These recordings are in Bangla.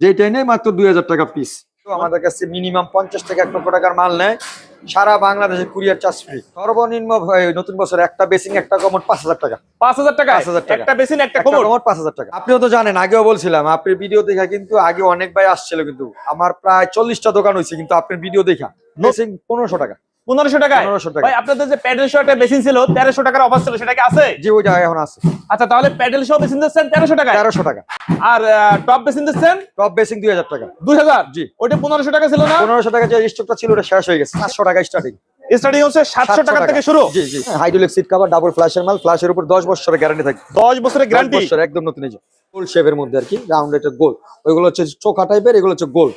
যেটাই নেই মাত্র দুই হাজার টাকা পিস আমাদের কাছে মিনিমাম পঞ্চাশ থেকে এক লক্ষ টাকার মাল নেয়। সারা বাংলাদেশে কুরিয়ার চার্জ ফ্রি সর্বনিম্ন নতুন বছর একটা বেসিং একটা কমন পাঁচ হাজার টাকা। পাঁচ হাজার টাকা? 5,000 টাকা। একটা বেসিন কোমর কমোড পাঁচ হাজার টাকা। আপনিও তো জানেন আগেও বলছিলাম আপনি ভিডিও দেখা কিন্তু আগে অনেক ভাই আসছিল কিন্তু। আমার প্রায় চল্লিশটা দোকান হয়েছে কিন্তু আপনার ভিডিও দেখা। বেসিং পনেরোশো টাকা। পনেরোশো টাকা ভাই আপনাদের যে প্যাডেল শো একটা ছিল তেরোশো টাকার অফার ছিল সেটা কি আছে? জি এখন আছে। আচ্ছা তাহলে প্যাডেল শো দিচ্ছেন তেরোশো তেরোশো টাকা। আর টপ বেসিন দিচ্ছেন টপ বেসিং দুই হাজার টাকা। দুই হাজার? জি। ওইটা পনেরোশো টাকা ছিল না? পনেরোশো টাকা যে স্টকটা ছিল ওটা শেষ হয়ে গেছে। সাতশো টাকা স্টার্টিং স্টার্টিং হচ্ছে সাতশো টাকা থেকে শুরু? জি জি। হাইড্রোলিক সিট কভার ডাবল ফ্ল্যাশের মাল ফ্ল্যাশের উপর দশ বছরের গ্যারান্টি থাকে দশ বছরের গ্যারান্টি একদম নতুন গোল শেপের মধ্যে আর কি রাউন্ড এটা গোল ওইগুলো হচ্ছে চোখা টাইপের এগুলো হচ্ছে গোল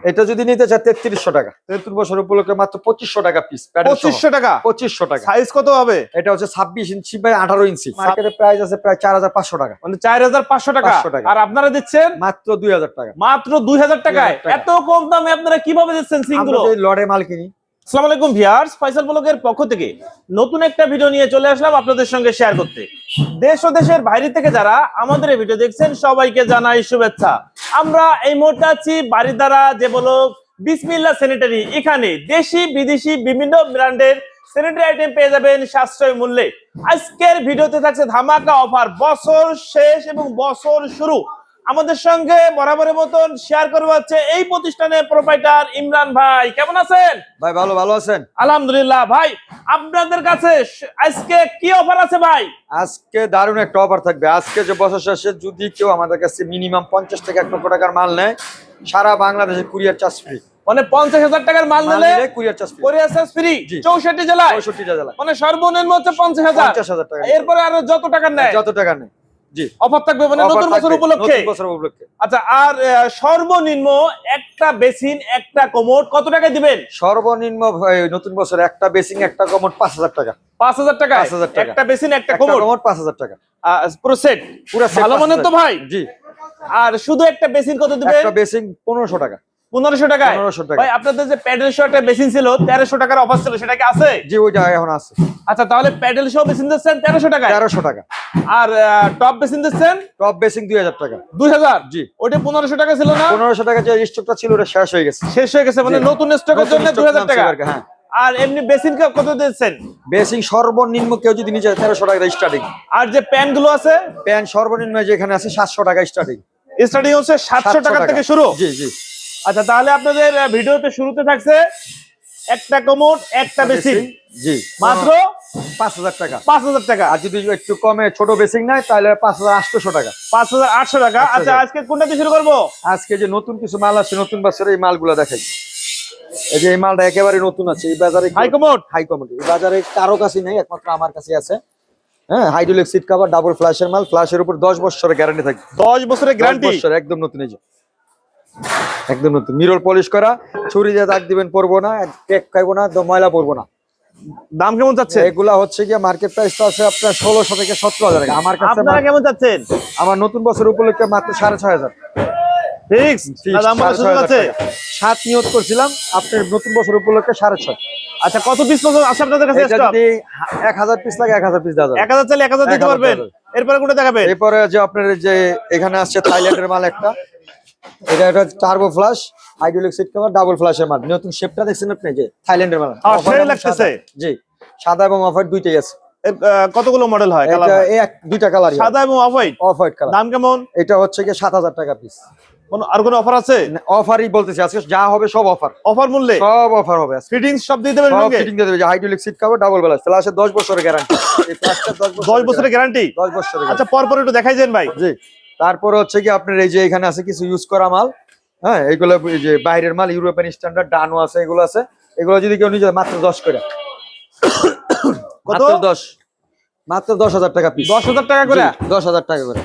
এটা যদি নিতে চায় তেত্রিশশো টাকা। তেত্রিশ বছর উপলক্ষে মাত্র পঁচিশশো টাকা পিস পঁচিশশো টাকা? পঁচিশশো টাকা। সাইজ কত হবে? এটা হচ্ছে ছাব্বিশ ইঞ্চি বাই আঠারো ইঞ্চি। মার্কেটের প্রাইস আছে প্রায় চার হাজার পাঁচশো টাকা। মানে চার হাজার পাঁচশো টাকা? আর আপনারা দিচ্ছেন? মাত্র দুই হাজার টাকা। মাত্র দুই হাজার টাকায়? এত কম দামে আপনারা কীভাবে দিচ্ছেন সিংগুলো লড়ে মাল কিনি। আসসালামু আলাইকুম ভিউয়ার্স ফয়সাল ব্লগের পক্ষ থেকে নতুন একটা ভিডিও নিয়ে চলে আসলাম আপনাদের সঙ্গে শেয়ার করতে। দেশ ও দেশের বাইরে থেকে যারা আমাদের এই ভিডিও দেখছেন সবাইকে জানাই শুভেচ্ছা। আমরা এই মুহূর্তে আছি বাড়িদারা যে বলো বিসমিল্লা স্যানিটারি এখানে দেশি, বিদেশি বিভিন্ন ব্র্যান্ডের স্যানিটারি আইটেম পেয়ে যাবেন সাশ্রয় মূল্যে। আজকের ভিডিওতে থাকছে ধামাকা অফার বছর শেষ এবং বছর শুরু। আমাদের সঙ্গে বরাবরের মতন শেয়ার করব হচ্ছে এই প্রতিষ্ঠানের প্রোপাইটার ইমরান ভাই। কেমন আছেন? ভাই ভালো ভালো আছেন? আলহামদুলিল্লাহ ভাই আপনাদের কাছে আজকে কি অফার আছে ভাই? আজকে দারুণ একটা অফার থাকবে। আজকে যে বছর শেষে যদি কেউ আমাদের কাছে মিনিমাম পঞ্চাশ থেকে এক লক্ষ টাকার মাল নেয় সারা বাংলাদেশে কুরিয়ার চার্জ ফ্রি মানে পঞ্চাশ হাজার টাকার মাল নিলে courier charge free courier charge free জি। চৌষট্টি জেলায়? জেলা মানে সর্বনিম্ন হচ্ছে পঞ্চাশ হাজার। পঞ্চাশ হাজার টাকা এরপরে আরও যত টাকা নেয়? যত টাকা জি অফার থাকবে মানে নতুন বছর উপলক্ষে? বছর উপলক্ষে। আচ্ছা আর সর্বনিম্ন একটা বেসিন একটা কোমোড কত টাকায় দিবেন? সর্বনিম্ন নতুন বছর একটা বেসিং একটা কমোড টাকা। পাঁচ হাজার টাকা? 5,000 টাকা। একটা বেসিন একটা কোমোড কমোড টাকা। পুরো সেট? পুরো set ভালো মানের তো ভাই? জি। আর শুধু একটা বেসিন কত দিবেন? একটা বেসিং পনেরোশো টাকা। পনেরোশো টাকায়? পনেরোশো টাকা ভাই আপনাদের যে প্যাডেল শো একটা বেসিন ছিল তেরোশো টাকার অফার ছিল সেটা কি আছে? জি ওই জায়গায় এখন আছে। আচ্ছা তাহলে প্যাডেল শো বেসিন দিচ্ছেন তেরোশো টাকায়? তেরোশো টাকা। আর টপ বেসিন দিচ্ছেন? টপ বেসিং দুই হাজার টাকা। দুই হাজার? জি। ওইটা পনেরোশো টাকা ছিল না? পনেরোশো টাকা যে স্টকটা ছিল ওটা শেষ হয়ে গেছে। শেষ হয়ে গেছে মানে নতুন স্টকের জন্য দুই হাজার টাকা। হ্যাঁ। আর এমনি বেসিন কত দিচ্ছেন? বেসিং সর্বনিম্ন কেউ যদি নিচে তেরোশো টাকা স্টার্টিং আর যে প্যানগুলো আছে? প্যান্ট সর্বনিম্ন যেখানে আছে সাতশো টাকা স্টার্টিং স্টার্টিং হচ্ছে সাতশো টাকা। থেকে শুরু? জি জি। আচ্ছা তাহলে আপনাদের ভিডিওতে শুরুতে থাকছে একটা কমোড একটা বেসিন। জি। মাত্র পাঁচ হাজার টাকা। পাঁচ হাজার টাকা। আর যদি একটু কমে ছোট বেসিং নেয় তাহলে পাঁচ হাজার আটশোশো টাকা। পাঁচ হাজার আটশো টাকা। আচ্ছা আজকে কোনটা দিয়ে শুরু করব? আজকে যে নতুন কিছু মাল আছে নতুন বছরে এই মালগুলো দেখাই। এই যে এই মালটা একেবারে নতুন আছে। এই বাজারে হাই কমোড হাই কোয়ালিটি এই বাজারে কারও কাছে নেই একমাত্র আমার কাছে আছে। হ্যাঁ হাইড্রোলিক সিট কভার ডাবল ফ্ল্যাশের মাল। ফ্ল্যাশের উপর দশ বছরের গ্যারান্টি থাকবে। দশ বছরের গ্যারান্টি একদম নতুন এই যে। একদম নতুন। মিরর পলিশ করা ছুরি দিয়ে দাগ দিবেন পরবো না টেক খাইবো না ময়লা পরবো না। দাম কেমন যাচ্ছে এগুলা হচ্ছে গিয়ে মার্কেট প্রাইস তো আছে আপনার ষোলোশো থেকে সতেরো হাজার টাকা। আমার কাছে আপনারা কেমন যাচ্ছেন আমার নতুন বছর উপলক্ষে মাত্র সাড়ে ছয় হাজার। সাত নিয়ত করছিলাম আপনার নতুন বছর উপলক্ষে সাড়ে ছয়। আচ্ছা কত পিস পর্যন্ত আছে আপনাদের কাছে যদি এক হাজার পিস লাগে এক হাজার পিস যাবে। এক হাজার চাইলে এক হাজার দিতে পারবেন। এরপরে কোনটা দেখাবেন? এরপরে যে আপনার যে এখানে আসছে থাইল্যান্ডের মাল একটা এটা একটা turbo flush hydraulic seat cover double ফ্লাশের মাল। নতুন শেপটা দেখছেন আপনি? যে থাইল্যান্ডের মাল। হ্যাঁ, লাগতেছে। সাদা। জি সাদা এবং অফ হোয়াইট দুইটাই আছে। কতগুলো মডেল হয় এটা এক দুইটা কালার সাদা এবং off white off white colour দাম কেমন? এটা হচ্ছে কি সাত হাজার টাকা পিস কোন আর কোনো অফার আছে? অফারই বলতেছি আজকে যা হবে সব অফার অফার মূল্যে? সব অফার হবে। ফিটিংস সব দিয়ে দেবেন সব ফিটিং দিয়ে দেবে। যে hydraulic seat cover double flush ফ্লাশের দশ বছরের গ্যারান্টি এই ফ্লাশটা দশ দশ বছরের গ্যারান্টি দশ বছরের আচ্ছা পর পর একটু দেখাই দেন ভাই। জি। তারপরে হচ্ছে কি আপনার এই যে এখানে আছে কিছু ইউজ করা মাল হ্যাঁ এগুলো যে বাইরের মাল ইউরোপিয়ান স্ট্যান্ডার্ড ডানো আছে এগুলো আছে। এগুলো যদি কেউ নিজে মাত্র দশ করে। কত? দশ। মাত্র দশ হাজার টাকা পিস দশ হাজার টাকা করে? দশ হাজার টাকা করে।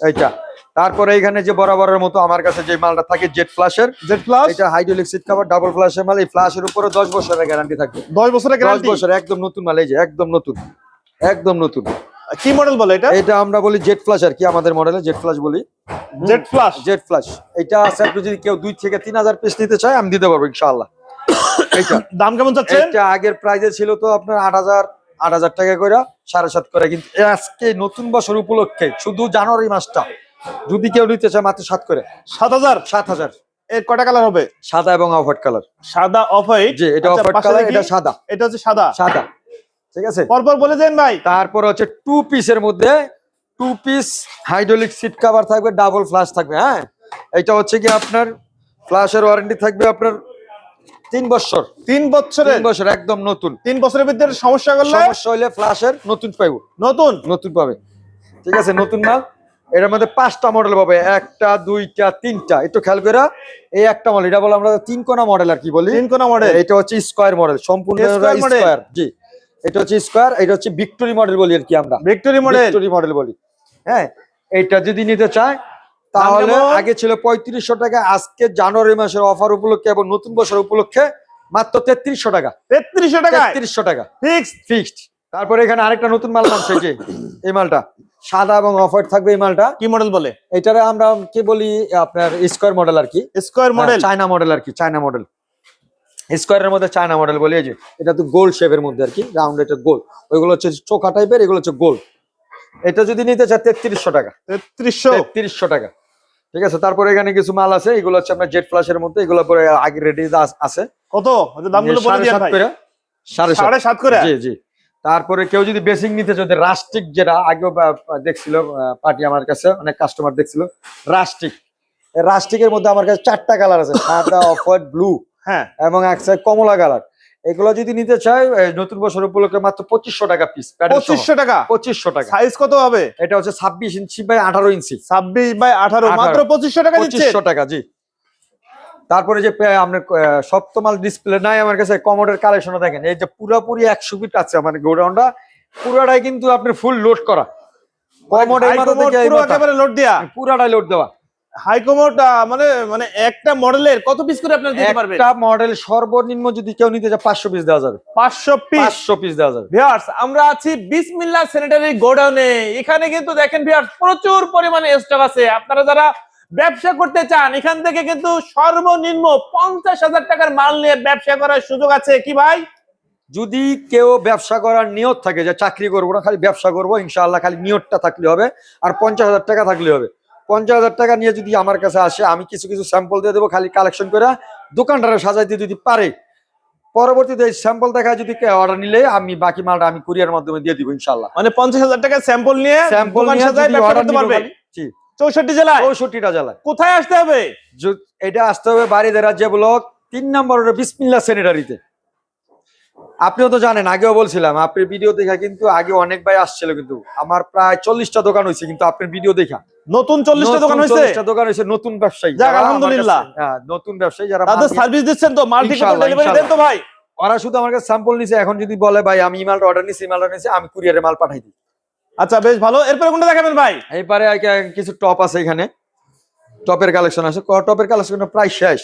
এইটা। তারপরে এখানে যে বরাবরের মতো আমার কাছে যে মালটা থাকে জেট ফ্লাশের জেড প্লাস এটা হাইড্রোলিক সিট কভার ডাবল ফ্লাশের মাল। এই ফ্লাশের উপরে দশ বছরের গ্যারান্টি থাকবে। দশ বছরের দশ গ্যারান্টি বছর একদম নতুন মাল এই যে একদম নতুন। একদম নতুন। কি মডেল বলে এটা? এটা আমরা বলি জেট ফ্লাশ আর কি আমাদের মডেলে জেট ফ্লাশ বলি। জেড প্লাস জেট ফ্লাশ এটা আপনি যদি কেউ দুই থেকে তিন হাজার পিস নিতে চায় আমি দিতে পারব ইনশাআল্লাহ। এটা দাম কেমন যাচ্ছে এটা আগের প্রাইজে ছিল তো আপনার আট হাজার আট হাজার টাকা করে সাড়ে সাত করে। কিন্তু আজকে নতুন বছর উপলক্ষে শুধু জানুয়ারি মাসটা যদি কেউ নিতে চায় মাত্র সাত করে। সাত হাজার? সাত হাজার। এর কটা কালার হবে? সাদা এবং অফ হোয়াইট কালার সাদা অফ হোয়াইট জি এটা অফ হোয়াইট কালার এটা সাদা। এটা হচ্ছে সাদা? সাদা। ঠিক আছে? পরপর বলে দেন ভাই। তারপর হচ্ছে টু পিসের মধ্যে two piece hydraulic seat cover থাকবে ডাবল ফ্লাশ থাকবে হ্যাঁ? এটা হচ্ছে কি আপনার ফ্লাশের ওয়ারেন্টি থাকবে আপনার তিন বছর। তিন বছরের? তিন বছর একদম নতুন। তিন বছরের ভিতরে সমস্যা করলে? সমস্যা হইলে ফ্লাশের নতুন পাইবো। নতুন? নতুন পাবে। ঠিক আছে নতুন মাল। এটার মধ্যে পাঁচটা মডেল পাবে একটা দুইটা তিনটা। একটু খেয়াল করে এই একটা মডেল এটা বলে আমরা তিন কোনা মডেল আর কি বলি। তিন কোনা মডেল এটা হচ্ছে স্কোয়ার মডেল সম্পূর্ণ স্কোয়ার জি। এটা হচ্ছে স্কোয়ার এটা হচ্ছে ভিক্টোরি মডেল বলি আর কি আমরা। Victory model. ভিক্টোরি মডেল বলি। হ্যাঁ এইটা যদি নিতে চায় তাহলে আগে ছিল পঁয়ত্রিশশো টাকা আজকে জানুয়ারি মাসের অফার উপলক্ষে এবং নতুন বছর উপলক্ষে মাত্র তেত্রিশশো টাকা। তেত্রিশশো টাকা তেত্রিশশো টাকা। ফিক্স ফিক্সড তারপরে এখানে আরেকটা নতুন মাল নামছে এই যে এই মালটা। সাদা এবং অফার থাকবে এই মালটা। কি মডেল বলে? এটারে আমরা কি বলি আপনার স্কোয়ার মডেল আর কি। স্কোয়ার মডেল চায়না মডেল আর কি চায়না মডেল স্কোয়ারের মধ্যে চায়না মডেল বলি যে এটা তো গোল শেপের মধ্যে আর কি রাউন্ড এটা গোল ওইগুলো হচ্ছে চোখা টাইপের এগুলো হচ্ছে গোল এটা যদি নিতে চায় তেত্রিশশো টাকা। তেত্রিশশো? তেত্রিশশো টাকা। ঠিক আছে তারপরে এখানে কিছু মাল আছে এগুলো হচ্ছে আপনার জেট ফ্লাশের মধ্যে এগুলো পরে আগে রেডি আছে। কত? দামগুলো বলে সাড়ে সাত ভাই সাড়ে সাত। সাড়ে সাত করে? জি জি। তারপরে কেউ যদি বেসিং নিতে যদি রাস্টিক যেটা আগেও দেখছিল পার্টি আমার কাছে অনেক কাস্টমার দেখছিল রাস্টিক রাস্টিকের মধ্যে আমার কাছে চারটা কালার আছে সাদা অফ হোয়াইট ব্লু হ্যাঁ। এবং এক সাইড কমলা কালার। এগুলো যদি নিতে চাই নতুন বছর উপলক্ষে মাত্র পঁচিশশো টাকা পিস পঁচিশশো টাকা? পঁচিশশো টাকা। সাইজ কত হবে? এটা হচ্ছে ছাব্বিশ ইঞ্চি বাই আঠারো ইঞ্চি। ছাব্বিশ বাই আঠারো। মাত্র পঁচিশশো টাকা পঁচিশশো টাকা জি। তারপরে যে আপনার সপ্তমাল ডিসপ্লে নাই আমার কাছে কমোডের কালেকশন দেখেন। এই যে পুরোপুরি একশো ফিট আছে আমার গোডাউনটা। পুরোটাই কিন্তু আপনার ফুল লোড করা। কমোড এই মাথা থেকে এই পুরো মাথা, একেবারে লোড দিয়া। পুরাটাই লোড দেওয়া। মানে মানে একটা মডেলের কত পিস করে আপনারা দিতে পারবেন? একটা মডেল সর্বনিম্ন যদি কেউ নিতে চায় পাঁচশো পিস দেওয়া যাবে। পাঁচশো পিস পাঁচশো পিস দেওয়া যাবে। ভিউয়ার্স আমরা আছি বিসমিল্লাহ স্যানিটারি গোডাউনে এখানে কিন্তু দেখেন ভিউয়ার্স প্রচুর পরিমাণে স্টক আছে। আপনারা যারা ব্যবসা করতে চান এখান থেকে কিন্তু সর্বনিম্ন পঞ্চাশ হাজার টাকার মাল নিয়ে ব্যবসা করার সুযোগ আছে। কি ভাই? যদি কেউ ব্যবসা করার নিয়ত থাকে যে চাকরি করব না খালি ব্যবসা করব ইনশাআল্লাহ খালি নিয়তটা থাকলে হবে আর পঞ্চাশ হাজার টাকা থাকলে হবে। পঞ্চাশ হাজার টাকা নিয়ে যদি আমার কাছে আসে আমি কিছু কিছু স্যাম্পল দিয়ে দেবো খালি কালেকশন করে দোকানটারে সাজাইতে যদি পারে। পরবর্তীতে স্যাম্পল দেখা যদি অর্ডার নিলে আমি বাকি মালটা আমি কুরিয়ার মাধ্যমে দিয়ে দিব ইনশাআল্লাহ। মানে পঞ্চাশ হাজার টাকা স্যাম্পল নিয়ে স্যাম্পল অর্ডার পারবে? জি। চৌষট্টি জেলায়? চৌষট্টিটা জেলায়। কোথায় আসতে হবে? এটা আসতে হবে বাড়িদের রাজ্য ব্লক তিন নম্বর বিসমিল্লা স্যানিটারিতে আপনিও তো জানেন আগেও বলছিলাম আপনার ভিডিও দেখা কিন্তু আগে অনেক ভাই আসছিল কিন্তু। আমার প্রায় চল্লিশটা দোকান হয়েছে কিন্তু আপনার ভিডিও দেখা। নতুন চল্লিশটা দোকান হয়েছে দোকান হয়েছে নতুন ব্যবসায়ী। আলহামদুলিল্লাহ। হ্যাঁ, নতুন ব্যবসায়ী যারা তাদের সার্ভিস দিচ্ছেন তো ডেলিভারি দেন তো ভাই। ওরা শুধু আমার কাছে স্যাম্পল নিছে এখন যদি বলে ভাই আমি মালটা অর্ডার নিছি মালটা নিছি আমি কুরিয়ারে মাল পাঠাই দিই। আচ্ছা বেশ ভালো। এরপরে কোনটা দেখাবেন ভাই? এইবারে আর কিছু টপ আছে এখানে। টপের কালেকশন আছে। টপের কালেকশন প্রায় শেষ।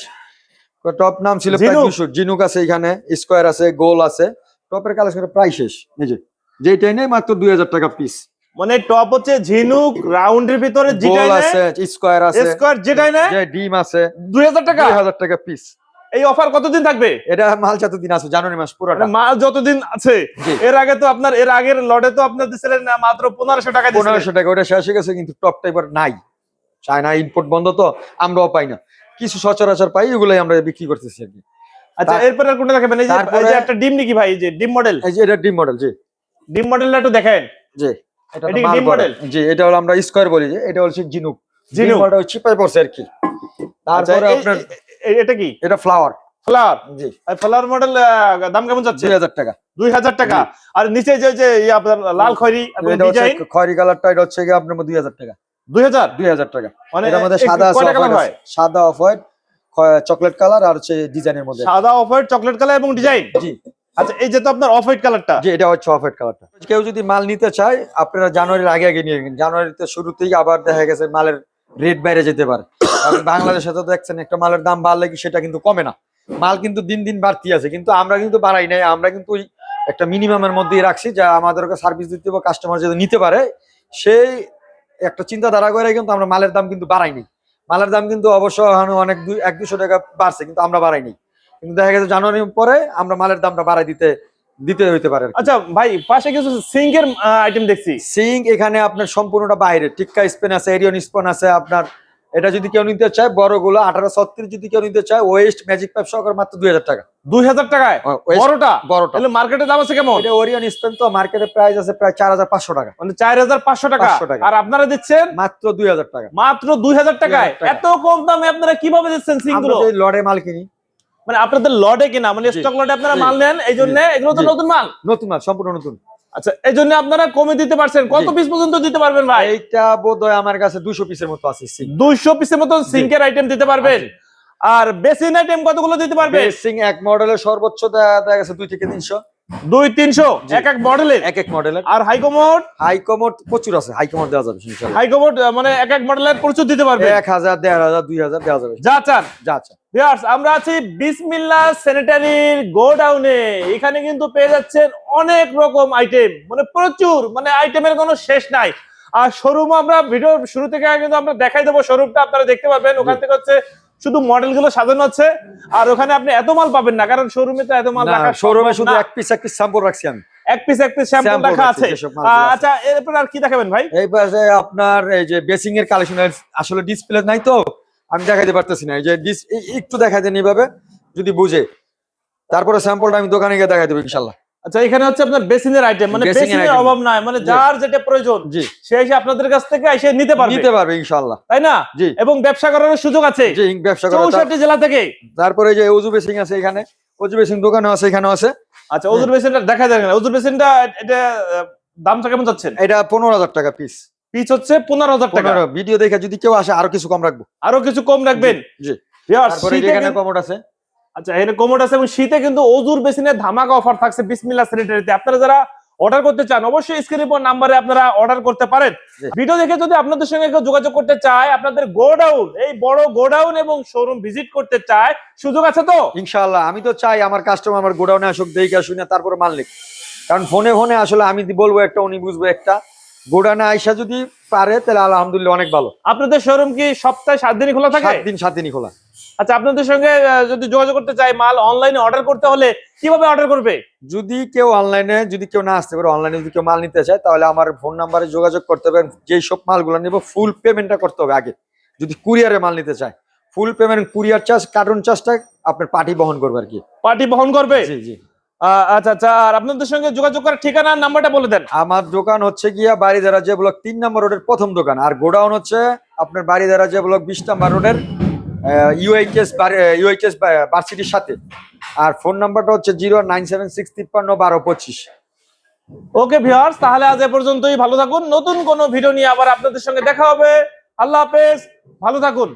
টপ নাম ছিল প্রায় ঝিনুক। 200 জিনুক আছে এখানে স্কোয়ার আছে গোল আছে। টপের কালেকশন প্রায় শেষ এই যে। যেটাই নেই মাত্র দুই হাজার টাকা পিস মানে টপ হচ্ছে ঝিনুক রাউন্ডের ভিতরে গোল আছে স্কোয়ার আছে। স্কোয়ার যেটাই ডিম আছে দুই হাজার টাকা? দুই হাজার টাকা পিস এই অফার কতদিন থাকবে? এটা মাল যতদিন আছে জানুয়ারি মাস পুরোটা। মানে মাল যতদিন আছে এর আগে তো আপনার এর আগের লটে তো আপনার দিছিলেন না মাত্র পনেরোশো টাকা পনেরোশো টাকা ওটা শেষ হয়ে গেছে কিন্তু টপটা এবার নাই। চায়না ইম্পোর্ট বন্ধ তো আমরাও পাই না। কিছু সচরাচর পাই এগুলোই আমরা বিক্রি করতেছি আর কি। আচ্ছা এরপরে আর কোনটা দেখাবেন এই যে এই যে একটা ডিম নাকি ভাই? এই যে ডিম মডেল এই যে এটা ডিম মডেল জি। ডিম মডেলটা একটু দেখেন। জি এটা এটা কি ডিম model? জি এটা হলো আমরা স্কোয়ার বলি যে এটা হচ্ছে জিনুক। জিনুক ওটা চিপাই পড়ছে আর কি। আচ্ছা, তারপরে আপনার এটা কি? এটা ফ্লাওয়ার ফ্লাওয়ার জি। ফ্লাওয়ার মডেল দাম কেমন যাচ্ছে? দুই হাজার টাকা। দুই হাজার টাকা। আর নিচে যে যে আপনার লাল খয়রি ডিজাইন খয়রি কালারটা এটা হচ্ছে গিয়ে আপনার দুই হাজার টাকা। টাকা। মানে মধ্যে সাদা আছে সাদা অফ হোয়াইট চকলেট কালার আর হচ্ছে ডিজাইনের মধ্যে। সাদা অফ হোয়াইট চকলেট কালার এবং ডিজাইন জি। আচ্ছা এই যে তো আপনার অফ হোয়াইট কালারটা জি এটা হচ্ছে অফ হোয়াইট কালারটা কেউ যদি মাল নিতে চায় আপনারা জানুয়ারির আগে আগে নিয়ে নিন জানুয়ারিতে শুরুতেই আবার দেখা গেছে মালের রেট বাইরে যেতে পারে। কারণ বাংলাদেশে তো দেখছেন একটা মালের দাম বাড়লে কি সেটা কিন্তু কমে না। মাল কিন্তু দিন দিন বাড়তি আছে কিন্তু আমরা কিন্তু বাড়াই নাই। আমরা কিন্তু ওই একটা মিনিমামের মধ্যেই রাখছি যা আমাদেরকে সার্ভিস দিতে হবে কাস্টমার যদি নিতে পারে সেই একটা চিন্তাধারা করে কিন্তু আমরা মালের দাম কিন্তু বাড়াইনি। মালের দাম কিন্তু অবশ্য অনেক দুই এক দুশো টাকা বাড়ছে কিন্তু আমরা বাড়াইনি। কিন্তু দেখা গেছে জানুয়ারি পরে আমরা মালের দামটা বাড়াই দিতে দিতে হইতে পারে আচ্ছা ভাই পাশে কিছু সিঙ্কের আইটেম দেখছি। সিং এখানে আপনার সম্পূর্ণটা বাইরে। টিক্কা স্পেন আছে এরিয়ন স্পন আছে আপনার এটা যদি কেউ নিতে চায় বড়গুলো আঠারো ছত্রিশ যদি কেউ নিতে চায় ওয়েস্ট ম্যাজিক পাইপ সহকারে মাত্র দুই হাজার টাকা। দুই হাজার টাকায়? ও, বড়টা? বড়টা। তাহলে মার্কেটে দাম আছে কেমন? ওরিয়ন স্পেন তো মার্কেটে প্রাইস আছে প্রায় চার হাজার পাঁচশো টাকা। মানে চার হাজার পাঁচশো টাকা। আর আপনারা দিচ্ছেন? মাত্র দুই হাজার টাকা। মাত্র দুই হাজার টাকায়? এত কম দামে আপনারা কীভাবে দিচ্ছেন সিং আমরা গুলো যে লড়ে মাল কিনি। মানে আপনাদের লটে কিনা? মানে জি। স্টক লটে আপনারা মাল নেন এই জন্য? এগুলো তো নতুন মাল? নতুন মাল সম্পূর্ণ নতুন। আচ্ছা এই জন্য আপনারা কমে দিতে পারছেন। কত। পিস পর্যন্ত দিতে পারবেন ভাই? এইটা বোধ হয় আমার কাছে দুশো পিসের মতো আছে দুইশো পিসের মতো সিঙ্কের আইটেম দিতে পারবেন। আর বেসিন আইটেম কতগুলো দিতে পারবে? সিং এক মডেলের সর্বোচ্চ দেখা গেছে দুই থেকে তিনশো। দুই তিনশো। এক এক মডেলের এক এক মডেলের আর হাইকোমোড হাই কমোড প্রচুর আছে। হাই কমোড দেওয়া যাবে হাইকোমোড মানে এক এক মডেলের প্রচুর দিতে পারবে। এক হাজার দেড় হাজার দুই হাজার দেওয়া যাবে। যা চান। যা ভিউয়ার্স আমরা আছি বিসমিল্লাহ স্যানিটারির গোডাউনে এখানে কিন্তু পেয়ে যাচ্ছেন অনেক রকম আইটেম মানে প্রচুর মানে আইটেমের কোনো শেষ নাই। আর শোরুম আমরা ভিডিও শুরু থেকে কিন্তু আমরা দেখাই দেবো। শোরুমটা আপনারা দেখতে পাবেন ওখান থেকে হচ্ছে শুধু মডেলগুলো সাজানো আছে আর ওখানে আপনি এত মাল পাবেন না কারণ শোরুমে তো এত মাল রাখা শোরুমে শুধু এক পিস এক পিস স্যাম্পল রাখছি আমি। এক পিস এক পিস স্যাম্পল রাখা আছে। আচ্ছা এরপর আর কি দেখাবেন ভাই? এই পাশে আপনার এই যে বেসিং এর কালেকশন আসলে ডিসপ্লে নাই তো আমি দেখাইতে পারতেছি না। এই যে একটু দেখাই দেন এইভাবে যদি বুঝে। তারপরে স্যাম্পলটা আমি দোকানে গিয়ে দেখাই দেবো ইনশাল্লাহ। আচ্ছা এখানে হচ্ছে আপনার বেসিনের আইটেম মানে বেসিনের অভাব নাই মানে যার যেটা প্রয়োজন জি। সে এসে আপনাদের কাছ থেকে এসে নিতে পারবে। নিতে পারবে ইনশাল্লাহ তাই না? জি। এবং ব্যবসা করার সুযোগ আছে। জি ব্যবসা করে তার- চৌষট্টি জেলা থেকে তারপরে যে ওজু বেসিং আছে এখানে ওজু বেসিং দোকানে আছে এখানেও আছে। আচ্ছা ওজুর বেসিনটা দেখা যায় না। ওজুর বেসিনটা এটা দামটা কেমন যাচ্ছেন এটা পনেরো হাজার টাকা পিস পিস হচ্ছে পনেরো হাজার টাকা। ভিডিও দেখে যদি কেউ আসে আরও কিছু কম রাখব। আরও কিছু কম রাখবেন। জি তারপরে এখানে কমোড আছে। আচ্ছা এখানে কমোড আছে এবং শীতে কিন্তু ওজুর বেসিনে ধামাকা অফার থাকছে বিসমিল্লাহ স্যানিটারিতে। আপনারা যারা অর্ডার করতে চান অবশ্যই স্ক্রিনের উপর নাম্বারে আপনারা অর্ডার করতে পারেন। ভিডিও দেখে যদি আপনাদের সঙ্গে কেউ যোগাযোগ করতে চায় আপনাদের গোডাউন এই বড় গোডাউন এবং শোরুম ভিজিট করতে চায় সুযোগ আছে তো? ইনশাআল্লাহ আমি তো চাই আমার কাস্টমার আমার গোডাউনে আসুক দেখে শুনে তারপরে মাল লিখ কারণ ফোনে ফোনে আসলে আমি বলব একটা উনি বুঝব একটা। গোডাউনে আইসা যদি পারে তাহলে আলহামদুলিল্লাহ অনেক ভালো। আপনাদের শোরুম কি সপ্তাহে সাত দিনই খোলা থাকে? সাত দিন সাত দিনই খোলা। আচ্ছা আপনাদের সঙ্গে যদি যোগাযোগ করতে চাই মাল অনলাইনে অর্ডার করতে হলে কীভাবে অর্ডার করবে? যদি কেউ অনলাইনে যদি কেউ না আসতে পারে অনলাইনে যদি কেউ মাল নিতে চায় তাহলে আমার ফোন নাম্বারে যোগাযোগ করতে হবে। যেই সব মালগুলো নিব ফুল পেমেন্টটা করতে হবে আগে। যদি কুরিয়ারে মাল নিতে চায় full payment courier charge carton চার্জটা আপনার পার্টি বহন করবে আর কি। পার্টি বহন করবে? জি জি। আচ্ছা আচ্ছা আর আপনাদের সঙ্গে যোগাযোগ করার ঠিকানা নাম্বারটা বলে দেন। আমার দোকান হচ্ছে গিয়া বাড়িধারা যে ব্লক তিন নম্বর রোডের প্রথম দোকান। আর গোডাউন হচ্ছে আপনার বাড়িধারা যে ব্লক বিশ নম্বর রোডের ইউআইকেস ইউএইচএস বার্সিটির সাথে। আর ফোন নাম্বারটা হচ্ছে জিরো নাইন সেভেন সিক্স বারো পঁচিশ। ওকে ভিউয়ার্স তাহলে আজ এ পর্যন্তই। ভালো থাকুন। নতুন কোনো ভিডিও নিয়ে আবার আপনাদের সঙ্গে দেখা হবে। আল্লাহ হাফেজ। ভালো থাকুন।